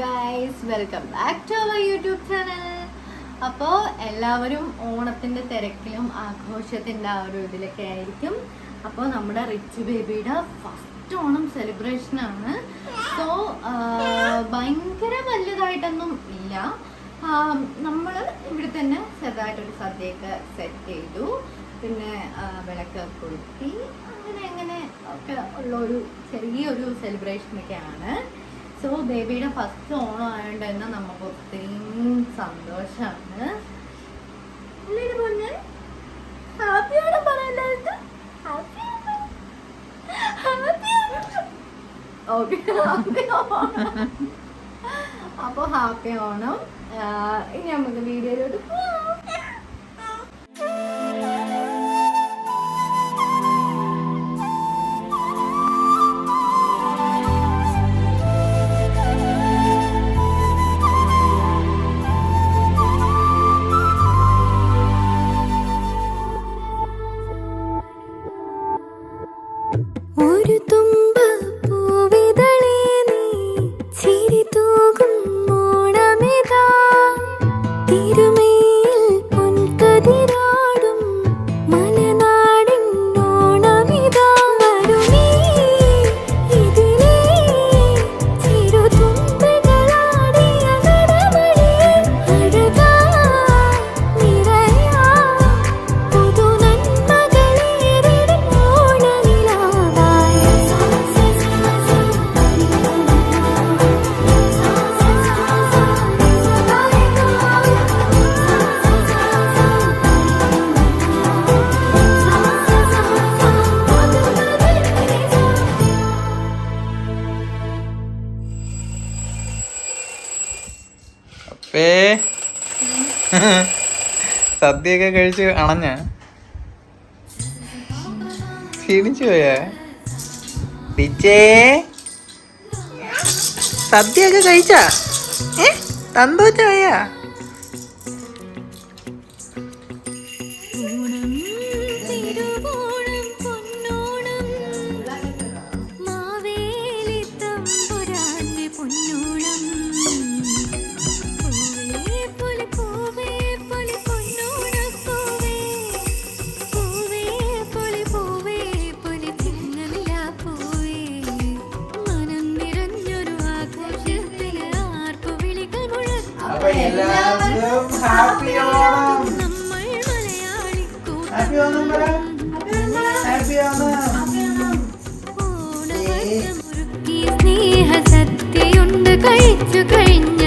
Guys welcome back to our YouTube channel അപ്പോൾ എല്ലാവരും ഓണത്തിന്റെ തിരക്കിലും ആഘോഷത്തിന്റെ ആ ഒരു ഇതിലൊക്കെ ആയിരിക്കും. അപ്പോൾ നമ്മുടെ റിച്ച് ബേബിയുടെ ഫസ്റ്റ് ഓണം സെലിബ്രേഷൻ ആണ്. സോ ഭയങ്കര വലുതായിട്ടൊന്നും ഇല്ല. നമ്മൾ ഇവിടെ തന്നെ ചെറുതായിട്ടൊരു സദ്യയൊക്കെ സെറ്റ് ചെയ്തു. പിന്നെ വിളക്ക് കൊളുത്തി. അങ്ങനെ അങ്ങനെ ഒക്കെ ഉള്ള ഒരു ചെറിയൊരു സെലിബ്രേഷനൊക്കെയാണ് സോ ബേബിയുടെ ഫസ്റ്റ് ഓണം ആയതുകൊണ്ട് തന്നെ നമുക്ക് ഒത്തിരി സന്തോഷമാണ് അപ്പൊ ഹാപ്പി ഓണം ഇനി നമുക്ക് വീഡിയോയിലോട്ട് പോവാം. ഒരു അപ്പേ സദ്യയൊക്കെ കഴിച്ച് അണഞ്ഞ. ക്ഷീണിച്ചു പോയാ? പിച്ചേ സദ്യയൊക്കെ കഴിച്ചാ? ഏ? തന്തോച്ചായാ ഓണവട്ടമൊരുക്കി സ്നേഹസദ്യയുണ്ട് കഴിച്ചു കഴിഞ്ഞ.